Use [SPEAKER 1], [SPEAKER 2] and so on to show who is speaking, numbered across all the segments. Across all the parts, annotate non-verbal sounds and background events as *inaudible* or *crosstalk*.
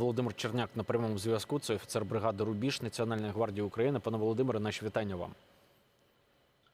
[SPEAKER 1] Володимир Черняк на прямому зв'язку. Це офіцер бригади Рубіж Національної гвардії України. Пане Володимире, наші вітання вам.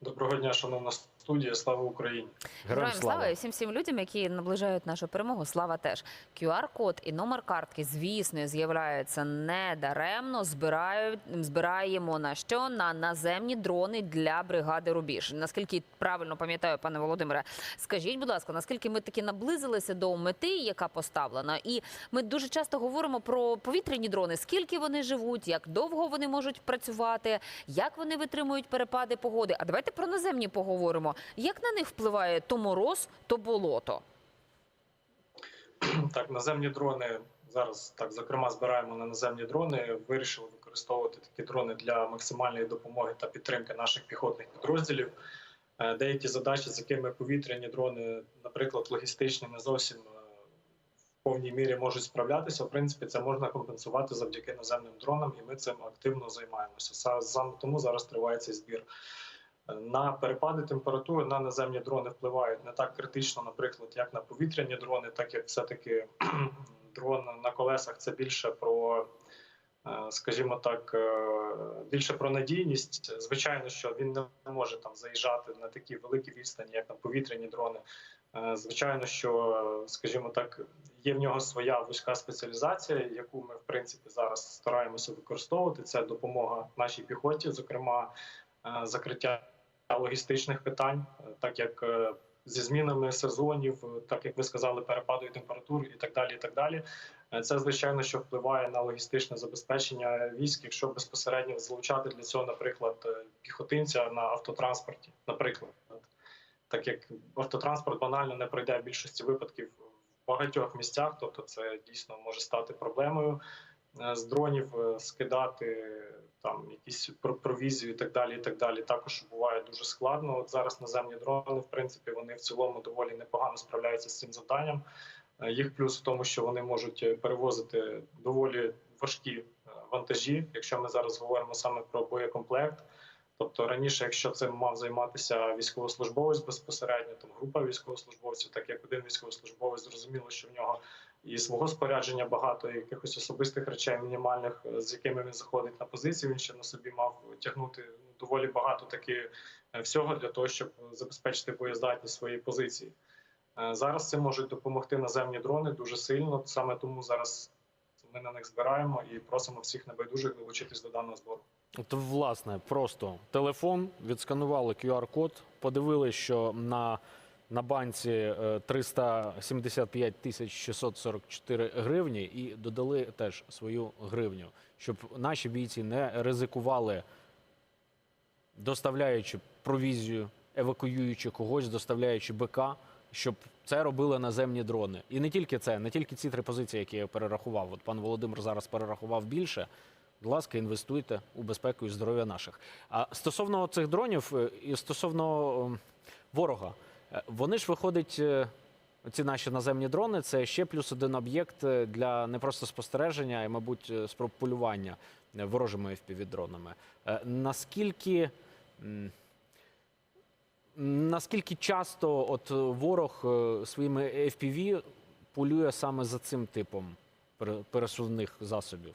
[SPEAKER 2] Доброго дня, шановна студія. Слава Україні.
[SPEAKER 1] Героям слава.
[SPEAKER 3] і всім всім людям, які наближають нашу перемогу. Слава теж QR-код і номер картки, звісно, з'являються не даремно. Збирають збираємо на що на наземні дрони для бригади Рубіж. Наскільки правильно пам'ятаю, пане Володимире, скажіть, будь ласка, наскільки ми таки наблизилися до мети, яка поставлена, і ми дуже часто говоримо про повітряні дрони. Скільки вони живуть, як довго вони можуть працювати, як вони витримують перепади погоди. А давайте про наземні поговоримо. Як на них впливає то мороз, то болото? *clears throat*
[SPEAKER 2] Так, наземні дрони зараз так зокрема збираємо на наземні дрони. Вирішили використовувати такі дрони для максимальної допомоги та підтримки наших піхотних підрозділів. Е, Деякі задачі, з якими повітряні дрони, наприклад, логістичні, не зовсім е, в повній мірі можуть справлятися. В принципі, це можна компенсувати завдяки наземним дронам, і ми цим активно займаємося. Са- Саме тому зараз триває цей збір. На перепади температури на наземні дрони впливають не так критично, наприклад, як на повітряні дрони, так як все-таки *clears throat* дрон на колесах це більше про, е, скажімо так, е, більше про надійність. Звичайно, що він не може там заїжджати на такі великі відстані, як на повітряні дрони. Е, Звичайно, що, скажімо так, є в нього своя вузька спеціалізація, яку ми в принципі зараз стараємося використовувати. Це допомога нашій піхоті, зокрема е, закриття логістичних питань, е, так як е, зі змінами сезонів, е, так як ви сказали, перепадою температур і так далі. І так далі. Це звичайно, що впливає на логістичне забезпечення військ, якщо безпосередньо залучати для цього, наприклад, піхотинця на автотранспорті, наприклад, так як автотранспорт банально не пройде в більшості випадків в багатьох місцях, тобто це дійсно може стати проблемою. Е, З дронів е, скидати там якісь провізію і так далі. І так далі. Також буває дуже складно. От зараз наземні дрони, в принципі, вони в цілому доволі непогано справляються з цим завданням. Е, Їх плюс в тому, що вони можуть перевозити доволі важкі вантажі. Якщо ми зараз говоримо саме про боєкомплект. Тобто раніше, якщо цим мав займатися військовослужбовець безпосередньо, там група військовослужбовців, так як один військовослужбовець зрозуміло, що в нього і свого спорядження багато, якихось особистих речей мінімальних, е, з якими він заходить на позицію. Він ще на собі мав тягнути ну, доволі багато таки е, всього для того, щоб забезпечити боєздатність своєї позиції. Е, Зараз цим можуть допомогти наземні дрони дуже сильно. Саме тому зараз ми на них збираємо і просимо всіх небайдужих долучитись до даного збору.
[SPEAKER 1] От, власне, просто телефон, відсканували QR-код, подивилися, що на, на банці е, 375 тисяч 644 гривні і додали теж свою гривню, щоб наші бійці не ризикували, доставляючи провізію, евакуюючи когось, доставляючи БК, щоб це робили наземні дрони. І не тільки це, не тільки ці три позиції, які я перерахував. От пан Володимир зараз перерахував більше. Будь ласка, інвестуйте у безпеку і здоров'я наших. А стосовно цих дронів е, і стосовно ем, ворога, е, вони ж виходить. е, Ці наші наземні дрони це ще плюс один об'єкт е, для не просто спостереження, а мабуть, е, спроб полювання ворожими FPV-дронами. Наскільки, наскільки часто от ворог своїми FPV полює саме за цим типом пересувних засобів?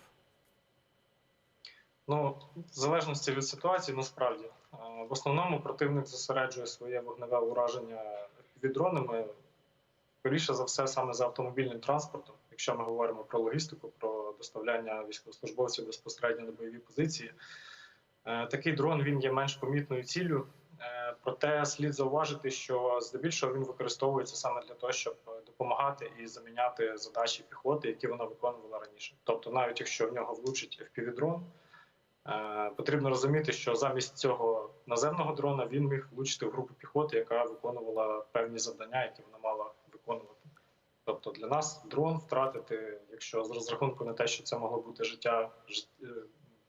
[SPEAKER 2] Ну, в залежності від ситуації, насправді в основному противник зосереджує своє вогневе ураження дронами. Скоріше за все, саме за автомобільним транспортом, якщо ми говоримо про логістику, про доставляння військовослужбовців безпосередньо на бойові позиції. Е, Такий дрон він є менш помітною ціллю. Е, Проте слід зауважити, що здебільшого він використовується саме для того, щоб допомагати і заміняти задачі піхоти, які вона виконувала раніше. Тобто, навіть якщо в нього влучить FPV-дрон, Потрібно розуміти, що замість цього наземного дрона він міг влучити в групу піхоти, яка виконувала певні завдання, які вона мала виконувати. Тобто для нас дрон втратити, якщо з розрахунку на те, що це могло бути життя е,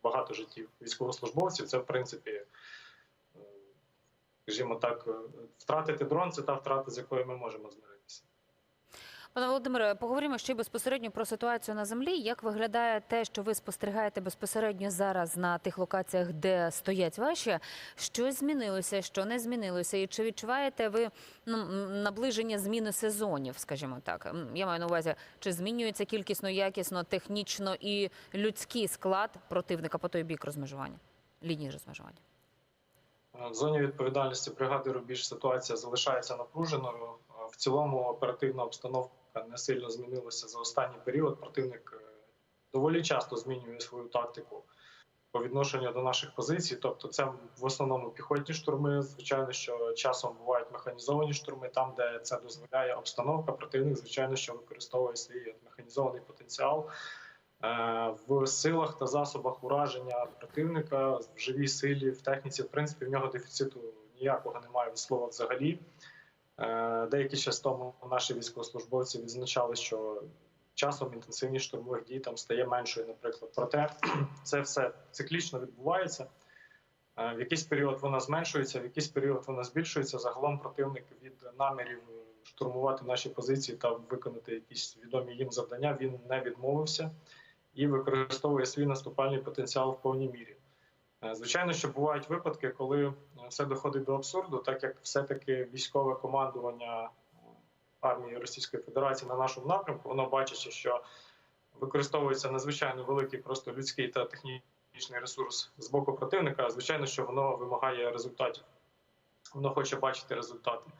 [SPEAKER 2] багато життів військовослужбовців, це в принципі, е, скажімо так, е, втратити дрон це та втрата, з якою ми можемо змиритися.
[SPEAKER 3] Пане Володимире, поговоримо ще й безпосередньо про ситуацію на землі. Як виглядає те, що ви спостерігаєте безпосередньо зараз на тих локаціях, де стоять ваші? Що змінилося, що не змінилося? І чи відчуваєте ви ну, наближення зміни сезонів, скажімо так? Я маю на увазі, чи змінюється кількісно, якісно, технічно і людський склад противника по той бік розмежування, лінії розмежування?
[SPEAKER 2] В зоні відповідальності бригади Рубіж ситуація залишається напруженою. В цілому оперативна обстановка не сильно змінилася за останній період. Противник е, доволі часто змінює свою тактику по відношенню до наших позицій. Тобто, це в основному піхотні штурми. Звичайно, що часом бувають механізовані штурми, там, де це дозволяє обстановка. Противник, звичайно, що використовує свій механізований потенціал. Е, В силах та засобах ураження противника в живій силі, в техніці, в принципі, в нього дефіциту ніякого немає від слова взагалі. Е, Деякий час тому наші військовослужбовці відзначали, що часом інтенсивність штурмових дій там стає меншою, наприклад. Проте *clears throat* це все циклічно відбувається. Е, В якийсь період вона зменшується, в якийсь період вона збільшується. Загалом противник від намірів штурмувати наші позиції та виконати якісь відомі їм завдання. Він не відмовився і використовує свій наступальний потенціал в повній мірі. Е, Звичайно, що бувають випадки, коли е, все доходить до абсурду, так як все-таки військове командування е, армії Російської Федерації на нашому напрямку, воно бачачи, що використовується надзвичайно великий просто людський та технічний ресурс з боку противника. Звичайно, що воно вимагає результатів. Воно хоче бачити результати.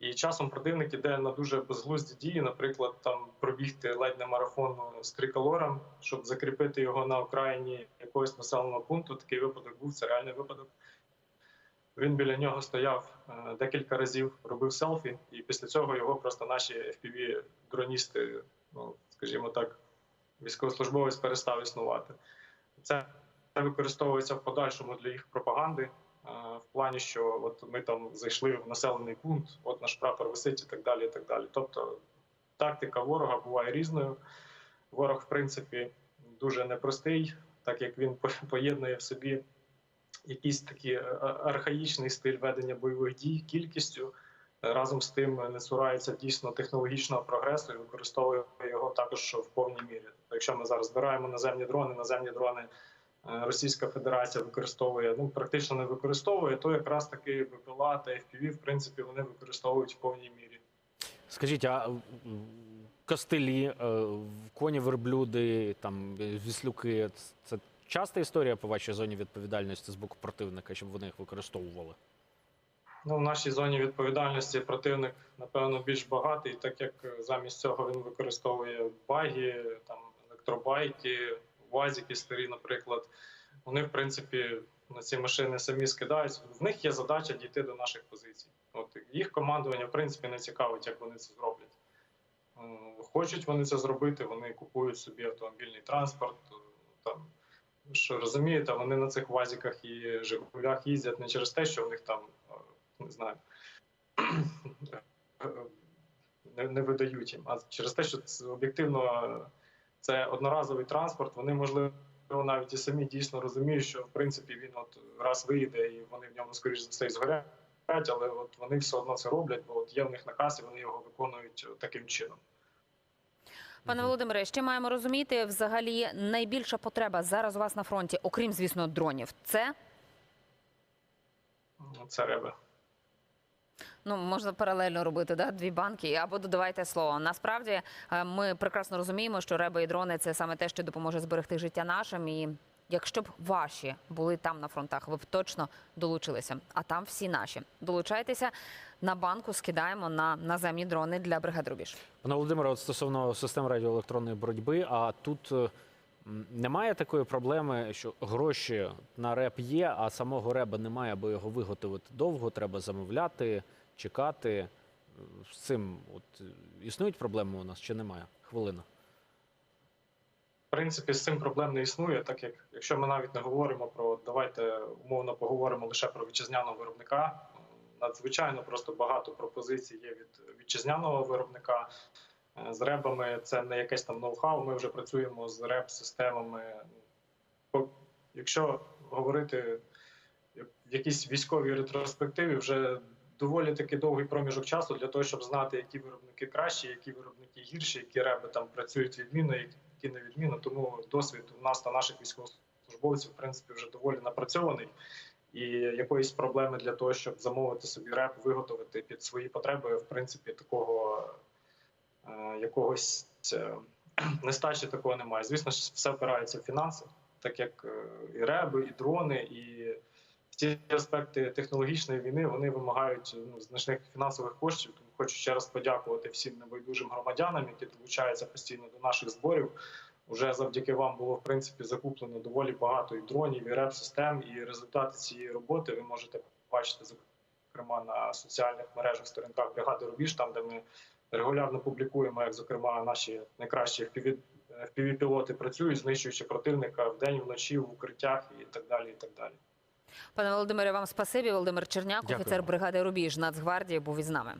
[SPEAKER 2] І часом противник іде на дуже безглузді дії, наприклад, там пробігти ледь не марафон з триколором, щоб закріпити його на окраїні якогось населеного пункту. Такий випадок був, це реальний випадок. Він біля нього стояв е, декілька разів, робив селфі, і після цього його просто наші fpv дроністи ну скажімо так, військовослужбовець перестав існувати. Це використовується в подальшому для їх пропаганди. В плані, що от ми там зайшли в населений пункт, от наш прапор висить і так далі. і так далі. Тобто тактика ворога буває різною. Ворог, в принципі, дуже непростий, так як він поєднує в собі якийсь такий е, архаїчний стиль ведення бойових дій кількістю. Разом з тим не цурається дійсно технологічного прогресу і використовує його також в повній мірі. Тобто, якщо ми зараз збираємо наземні дрони, наземні дрони Російська Федерація використовує, ну практично не використовує, то якраз таки БПЛА та FPV, в принципі, вони використовують в повній мірі.
[SPEAKER 1] Скажіть, а м, костелі, е, коні верблюди, там е, віслюки це часта історія по вашій зоні відповідальності з боку противника, щоб вони їх використовували?
[SPEAKER 2] Ну, в нашій зоні відповідальності противник, напевно, більш багатий, так як е, замість цього він використовує баги, там електробайки, вазики старі, наприклад. Вони, в принципі, на ці машини самі скидають. В них є задача дійти до наших позицій. От їх командування, в принципі, не цікавить, як вони це зроблять. Е, Хочуть вони це зробити, вони купують собі автомобільний транспорт. е, Там що розумієте, вони на цих вазіках і Жигулях їздять не через те, що в них там е, не знаю, *clears throat* не, не видають їм, а через те, що об'єктивно це одноразовий транспорт. Вони можливо навіть і самі дійсно розуміють, що в принципі він от раз виїде і вони в ньому скоріш за все і згорять, але от вони все одно це роблять, бо от є в них наказ, і вони його виконують таким чином.
[SPEAKER 3] Пане Володимире, ще маємо розуміти взагалі найбільша потреба зараз у вас на фронті, окрім звісно, дронів. Це
[SPEAKER 2] Це реби.
[SPEAKER 3] Ну можна паралельно робити, да? дві банки або додавайте слово. Насправді е, ми прекрасно розуміємо, що реби і дрони це саме те, що допоможе зберегти життя нашим. І якщо б ваші були там на фронтах, ви б точно долучилися. А там всі наші. Долучайтеся на банку, скидаємо на наземні дрони для бригад Рубіж.
[SPEAKER 1] Пане Володимире, от стосовно систем радіоелектронної боротьби, а тут е, немає такої проблеми, що гроші на реп є, а самого реба немає, аби його виготовити довго, треба замовляти, чекати. З цим от існують проблеми у нас чи немає? Хвилина.
[SPEAKER 2] В принципі, з цим проблем не існує, так як якщо ми навіть не говоримо про давайте умовно поговоримо лише про вітчизняного виробника. Надзвичайно просто багато пропозицій є від вітчизняного виробника. Е, З ребами це не якесь там ноу-хау. Ми вже працюємо з реб-системами. Якщо говорити в якійсь військовій ретроспективі, вже доволі таки довгий проміжок часу для того, щоб знати, які виробники кращі, які виробники гірші, які реби там працюють відмінно, які не відмінно. Тому досвід у нас та наших військовослужбовців в принципі вже доволі напрацьований. І якоїсь проблеми для того, щоб замовити собі реп, виготовити під свої потреби, в принципі, такого е, якогось е, *clears throat* нестачі такого немає. Звісно все опирається в фінанси, так як е, і реби, і дрони, і ці аспекти технологічної війни вони вимагають ну, значних фінансових коштів. Тому хочу ще раз подякувати всім небайдужим громадянам, які долучаються постійно до наших зборів. Уже завдяки вам було в принципі закуплено доволі багато і дронів, і реп-систем. І результати цієї роботи ви можете побачити зокрема на соціальних мережах сторінках бригади Рубіж, там де ми регулярно публікуємо, як зокрема наші найкращі FPV FPV-пілоти працюють, знищуючи противника вдень, вночі, в укриттях і так далі. І так далі.
[SPEAKER 3] Пане Володимире, вам спасибі. Володимир Черняк,
[SPEAKER 1] Дякую
[SPEAKER 3] офіцер бригади Рубіж Нацгвардії, був із нами.